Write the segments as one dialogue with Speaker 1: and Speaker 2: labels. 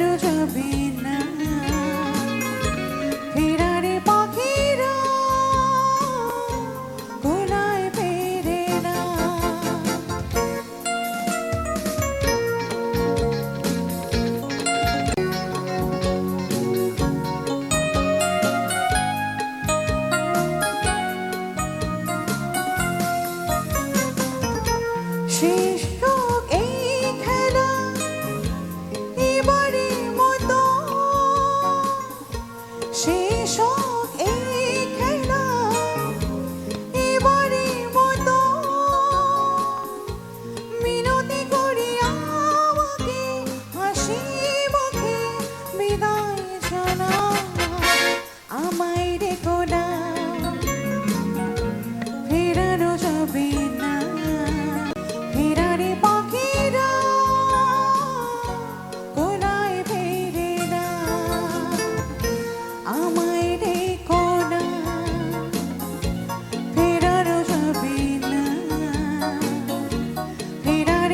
Speaker 1: কেন যাবি না? ফেরারে পাখিরা কোলায় পেরে না। শেষ 戏说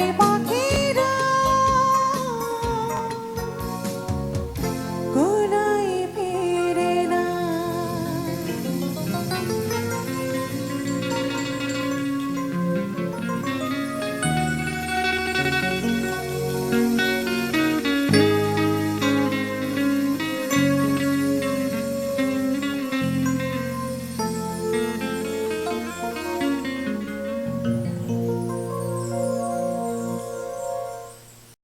Speaker 1: say why.